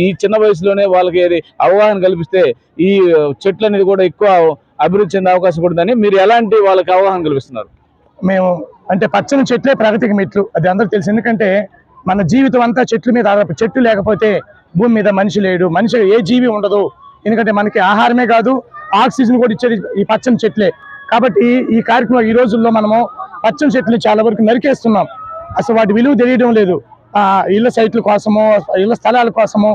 ఈ చిన్న వయసులోనే వాళ్ళకి ఏది అవగాహన కల్పిస్తే ఈ చెట్లు అనేది కూడా ఎక్కువ అభివృద్ధి చెందే అవకాశం ఉంటుందని మీరు ఎలాంటి వాళ్ళకి అవగాహన కల్పిస్తున్నారు? మేము అంటే పచ్చని చెట్లే ప్రగతికి మెట్లు అది అందరికి తెలుసు. ఎందుకంటే మన జీవితం అంతా చెట్ల మీద ఆధారపడి చెట్లు లేకపోతే భూమి మీద మనిషి లేడు. మనిషి ఏ జీవి ఉండదు. ఎందుకంటే మనకి ఆహారమే కాదు ఆక్సిజన్ కూడా ఇచ్చేది ఈ పచ్చని చెట్లే. కాబట్టి ఈ కార్యక్రమం ఈ రోజుల్లో మనము పచ్చని చెట్లు చాలా వరకు నరికేస్తున్నాం. అసలు వాటి విలువ తెలియడం లేదు. ఇళ్ళ సైట్ల కోసమో ఇళ్ళ స్థలాల కోసమో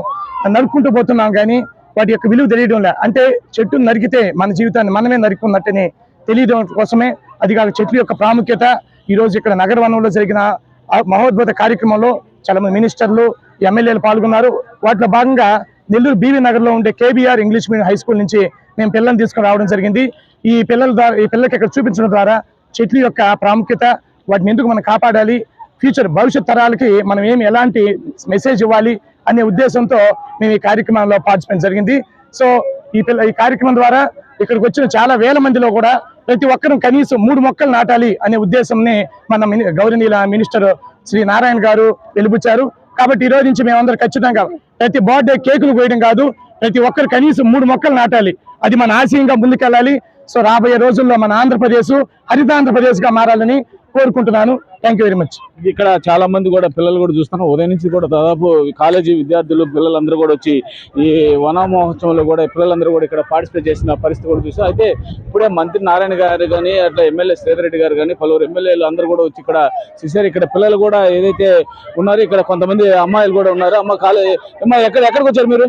నరుక్కుంటూ పోతున్నాం కానీ వాటి యొక్క విలువ తెలియడం లే. అంటే చెట్టును నరికితే మన జీవితాన్ని మనమే నరుకున్నట్టని తెలియడం కోసమే అది కాక చెట్ల యొక్క ప్రాముఖ్యత. ఈరోజు ఇక్కడ ఇక్కడ నగరవనంలో జరిగిన మహోద్భుత కార్యక్రమంలో చాలా మంది మినిస్టర్లు ఎమ్మెల్యేలు పాల్గొన్నారు. వాటిలో భాగంగా నెల్లూరు బీవీ నగర్లో ఉండే KBR English medium high school నుంచి మేము పిల్లల్ని తీసుకుని రావడం జరిగింది. ఈ పిల్లల ద్వారా ఈ పిల్లలకి ఇక్కడ చూపించడం ద్వారా చెట్ల యొక్క ప్రాముఖ్యత వాటిని ఎందుకు మనం కాపాడాలి ఫ్యూచర్ భవిష్యత్ తరాలకి మనం ఏమి ఎలాంటి మెసేజ్ ఇవ్వాలి అనే ఉద్దేశంతో మేము ఈ కార్యక్రమంలో పార్టిసిపేట్ జరిగింది. సో ఈ పిల్ల ఈ కార్యక్రమం ద్వారా ఇక్కడికి వచ్చిన చాలా వేల మందిలో కూడా ప్రతి ఒక్కరూ కనీసం మూడు మొక్కలు నాటాలి అనే ఉద్దేశంని మన మిని- గౌరవనీయుల మినిస్టర్ శ్రీ నారాయణ గారు వెలుపుచ్చారు కాబట్టి ఈ రోజు నుంచి మేమందరం ఖచ్చితంగా ప్రతి బర్త్డే కేకులు కోయడం కాదు ప్రతి ఒక్కరు కనీసం మూడు మొక్కలు నాటాలి. అది మన ఆశయంగా ముందుకెళ్ళాలి. సో రాబోయే రోజుల్లో మన ఆంధ్రప్రదేశ్ హరితాంధ్రప్రదేశ్గా మారాలని కోరుకుంటున్నాను. థ్యాంక్ వెరీ మచ్ ఇక్కడ చాలా మంది కూడా పిల్లలు కూడా చూస్తున్నాం ఉదయం నుంచి కూడా దాదాపు ఈ కాలేజీ విద్యార్థులు పిల్లలందరూ కూడా వచ్చి ఈ వన మహోత్సవంలో కూడా పిల్లలందరూ కూడా ఇక్కడ పార్టిసిపేట్ చేసిన పరిస్థితి కూడా చూసాం అయితే ఇప్పుడే మంత్రి నారాయణ గారు కానీ అట్లా ఎమ్మెల్యే శ్రీధర్ రెడ్డి గారు కానీ పలువురు ఎమ్మెల్యేలు అందరూ కూడా వచ్చి ఇక్కడ చూసారు ఇక్కడ పిల్లలు కూడా ఏదైతే ఉన్నారో ఇక్కడ కొంతమంది అమ్మాయిలు కూడా ఉన్నారు. అమ్మ కాలేజ్ అమ్మ ఎక్కడ ఎక్కడికి వచ్చారు మీరు?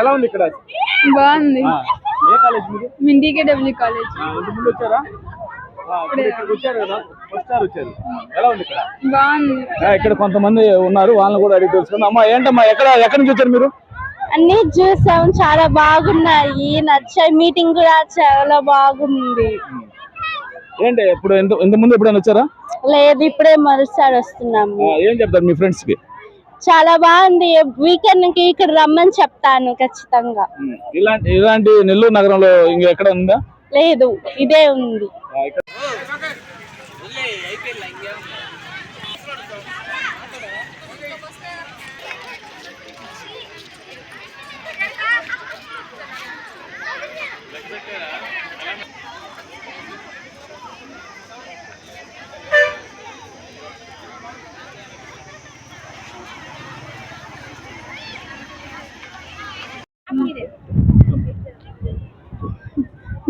ఎలా ఉంది ఇక్కడ? బాగుంది. ఆ, ఏ కాలేజ్ మీరు మేము డీకేడబ్ల్యూ కాలేజ్. ముందు వచ్చారా? ఆ, ఇప్పుడు ఇక్కడికి వచ్చారు కదా ఫస్ట్ సార్ వచ్చారు. ఎలా ఉంది ఇక్కడ? బాగుంది. ఆ, ఇక్కడ కొంతమంది ఉన్నారు వాళ్ళని కూడా అడిగి తెలుసుకుందాం. అమ్మా ఏంటమ్మా ఎక్కడ ఎక్కడి నుంచి వచ్చారు మీరు? అన్ని చూసాం చాలా బాగున్నాయి నచ్చాయి మీటింగ్ కూడా చాలా బాగుంది. ఏంటి ఇప్పుడు ఇంత ఇంత ముందు ఎప్పుడైనా వచ్చారా? లేదు ఇప్పుడే మరోసారి వస్తున్నాము. ఆ, ఏం చెప్తారు మీ ఫ్రెండ్స్కి? చాలా బాగుంది. వీకెండ్కి ఇక్కడ రమ్మని చెప్తాను ఖచ్చితంగా. ఇలాంటి ఇలాంటి నెల్లూరు నగరంలో ఇంకా ఎక్కడ ఉందా? లేదు ఇదే ఉంది.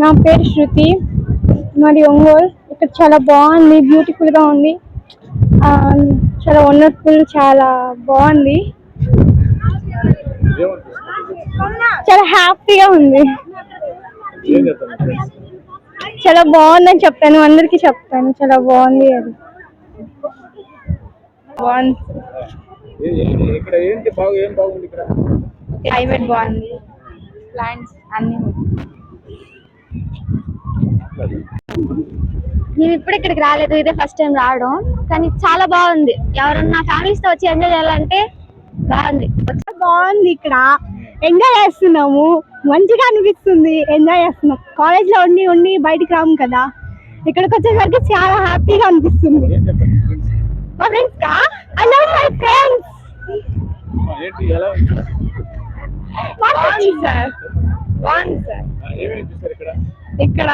నా పేరు శృతి. మరి ఒంగోలు. ఇక్కడ చాలా బాగుంది బ్యూటిఫుల్గా ఉంది. ఆ, చాలా వండర్ఫుల్ చాలా బాగుంది. చాలా హ్యాపీగా ఉంది? చాలా బాగుందని చెప్తాను అందరికి చెప్తాను. చాలా బాగుంది అది. బాగుంది. ఏ- ఏ- ఇక్కడ ఏంటి బాగు ఏం బాగుంది ఇక్కడ క్లైమేట్ బాగుంది ప్లాంట్స్ అన్ని. మేము ఇప్పుడు ఇక్కడికి రాలేదు ఇదే ఫస్ట్ టైం రావడం. కానీ చాలా బాగుంది. ఎవరన్నా ఫ్యామిలీస్తో వచ్చి ఎంజాయ్ చేయాలంటే బాగుంది. బాగుంది ఇక్కడ. ఎంజాయ్ చేస్తున్నాము. మంచిగా అనిపిస్తుంది. ఎంజాయ్ చేస్తున్నాం. కాలేజ్లో ఉండి ఉండి బయటికి రాము కదా. ఇక్కడికి వచ్చేసరికి చాలా హ్యాపీగా అనిపిస్తుంది. మీ ఫ్రెండ్స్ కా? I love my friends? బాగుంది సార్ బాగుంది సార్ ఇక్కడ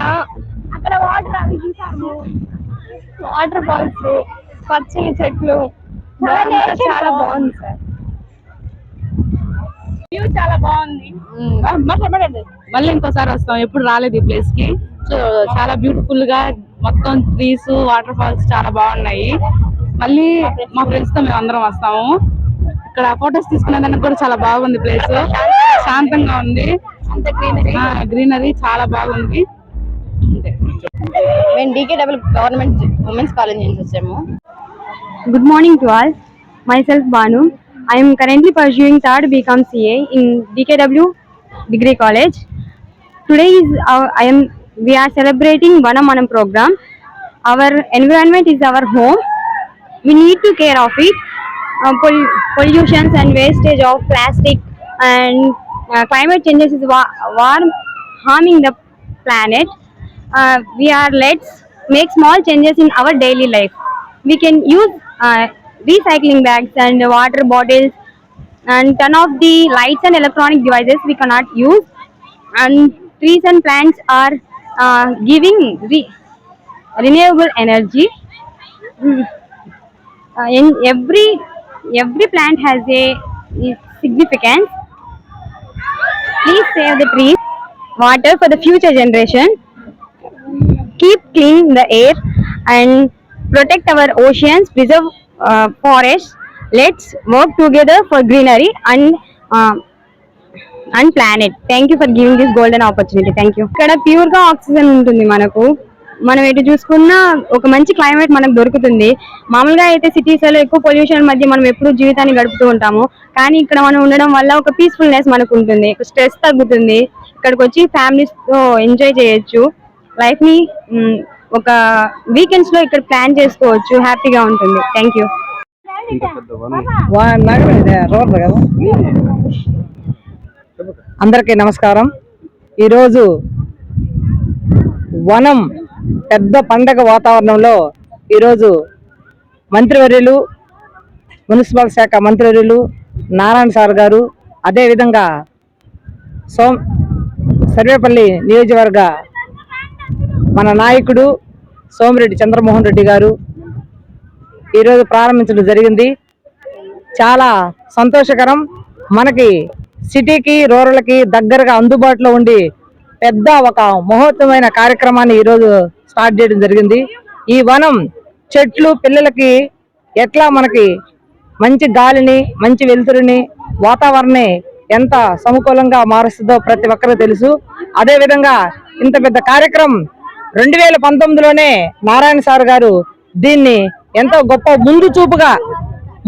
వాటర్ ఫాల్స్ పచ్చని చెట్లు. చాలా బాగుంది. సార్. వ్యూ చాలా బాగుంది. మాట్లాడండి. మళ్ళీ ఇంకోసారి వస్తాం. ఎప్పుడు రాలేదు ఈ ప్లేస్కి. సో చాలా బ్యూటిఫుల్గా మొత్తం ట్రీస్ వాటర్ ఫాల్స్ చాలా బాగున్నాయి. మళ్ళీ మా ఫ్రెండ్స్తో మేము అందరం వస్తాము. ఇక్కడ ఫొటోస్ తీసుకునేదానికి కూడా చాలా బాగుంది ప్లేస్ శాంతంగా ఉంది. గ్రీనరీ చాలా బాగుంది. మేము DK double government women's college నుంచి good morning to all myself Banu I'm currently pursuing third BCom CA in DKW degree college today is I'm we are celebrating one of మనం programme our environment is our home we need to care of it pollutions and wastage of plastic and climate changes is war harming the planet Uh, we are let's make small changes in our daily life. We can use uh, recycling bags and water bottles and turn off the lights and electronic devices we cannot use. And trees and plants are uh, giving re- renewable energy. Mm. Uh, in every every plant has a significance. Please save the trees, water for the future generation. Keep clean the air and protect our oceans, preserve uh, forests. Let's work together for greenery and uh, and planet thank you for giving this golden opportunity thank you ఇక్కడ ప్యూర్గా oxygen ఉంటుంది మనకు. మనం ఎటు చూసుకున్నా ఒక మంచి climate మనకు దొరుకుతుంది. మామూలుగా అయితే సిటీస్లో ఎక్కువ పొల్యూషన్ మధ్య మనం ఎప్పుడు జీవితాన్ని గడుపుతూ ఉంటాము. కానీ ఇక్కడ మనం ఉండడం వల్ల ఒక పీస్ఫుల్నెస్ మనకు ఉంటుంది. స్ట్రెస్ తగ్గుతుంది. ఇక్కడికి వచ్చి ఫ్యామిలీస్తో తో ఎంజాయ్ చేయొచ్చు. లైఫ్ని ఒక వీకెండ్స్లో ఇక్కడ ప్లాన్ చేసుకోవచ్చు. హ్యాపీగా ఉంటుంది. థ్యాంక్ యూ నగరం అందరికీ నమస్కారం. ఈరోజు వనం పెద్ద పండగ వాతావరణంలో ఈరోజు మంత్రివర్యులు మున్సిపల్ శాఖ మంత్రివర్యులు నారాయణ సార్ గారు అదేవిధంగా సోమ్ సర్వేపల్లి నియోజకవర్గ మన నాయకుడు సోమిరెడ్డి చంద్రమోహన్ రెడ్డి గారు ఈరోజు ప్రారంభించడం జరిగింది. చాలా సంతోషకరం. మనకి సిటీకి రూరల్కి దగ్గరగా అందుబాటులో ఉండి పెద్ద ఒక మహోత్తమైన కార్యక్రమాన్ని ఈరోజు స్టార్ట్ చేయడం జరిగింది. ఈ వనం చెట్లు పిల్లలకి ఎట్లా మనకి మంచి గాలిని మంచి వెలుతురుని వాతావరణాన్ని ఎంత సమకూలంగా మారుస్తుందో ప్రతి ఒక్కరూ తెలుసు. అదేవిధంగా ఇంత పెద్ద కార్యక్రమం రెండు వేల పంతొమ్మిదిలోనే నారాయణ సార్ గారు దీన్ని ఎంతో గొప్ప ముందు చూపుగా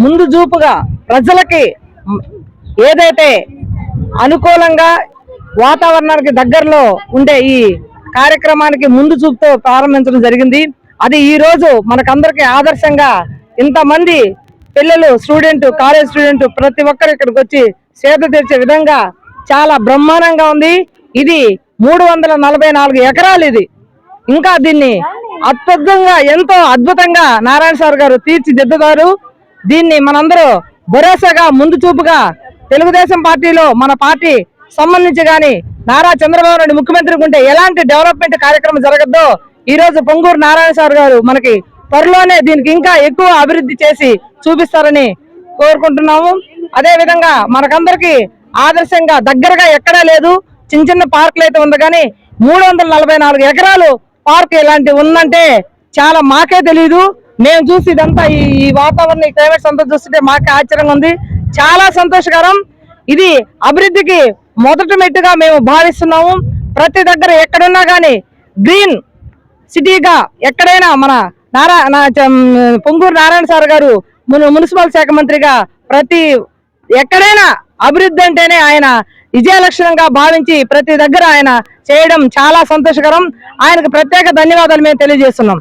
ముందు చూపుగా ప్రజలకి ఏదైతే అనుకూలంగా వాతావరణానికి దగ్గరలో ఉండే ఈ కార్యక్రమానికి ముందు చూపుతో ప్రారంభించడం జరిగింది. అది ఈ రోజు ఆదర్శంగా ఇంతమంది పిల్లలు స్టూడెంట్ కాలేజ్ స్టూడెంట్ ప్రతి ఒక్కరు ఇక్కడికి వచ్చి సేద తీర్చే విధంగా చాలా బ్రహ్మాండంగా ఉంది. ఇది మూడు వందల నలభై నాలుగు ఎకరాలు ఇది. ఇంకా దీన్ని అద్భుతంగా ఎంతో అద్భుతంగా నారాయణ సార్ గారు తీర్చిదిద్దుతారు. దీన్ని మనందరూ భరోసాగా ముందు చూపుగా తెలుగుదేశం పార్టీలో మన పార్టీ సంబంధించి గాని నారా చంద్రబాబు నాయుడు ముఖ్యమంత్రి ఉంటే ఎలాంటి డెవలప్మెంట్ కార్యక్రమం జరగద్దో ఈ రోజు పొంగూరు నారాయణ సార్ గారు మనకి త్వరలోనే దీనికి ఇంకా ఎక్కువ అభివృద్ధి చేసి చూపిస్తారని కోరుకుంటున్నాము. అదే విధంగా మనకందరికి ఆదర్శంగా దగ్గరగా ఎక్కడా లేదు. చిన్న చిన్న పార్కులు అయితే ఉంది కానీ మూడు వందల నలభై నాలుగు ఎకరాలు పార్క్ ఇలాంటివి ఉందంటే చాలా మాకే తెలియదు మేము చూసి ఇదంతా ఈ వాతావరణం ఈ క్లైమేట్స్ అంతా చూస్తుంటే మాకే ఆశ్చర్యంగా ఉంది. చాలా సంతోషకరం. ఇది అభివృద్ధికి మొదటి మెట్టుగా మేము భావిస్తున్నాము. ప్రతి దగ్గర ఎక్కడున్నా కానీ గ్రీన్ సిటీగా ఎక్కడైనా మన నారా నా- పొంగూరు నారాయణ సార్ గారు మున్సిపల్ శాఖ మంత్రిగా ప్రతి ఎక్కడైనా అభివృద్ధి అంటేనే ఆయన విజయలక్షణంగా భావించి ప్రతి దగ్గర ఆయన చేయడం చాలా సంతోషకరం. ఆయనకు ప్రత్యేక ధన్యవాదాలు మేము తెలియజేస్తున్నాం.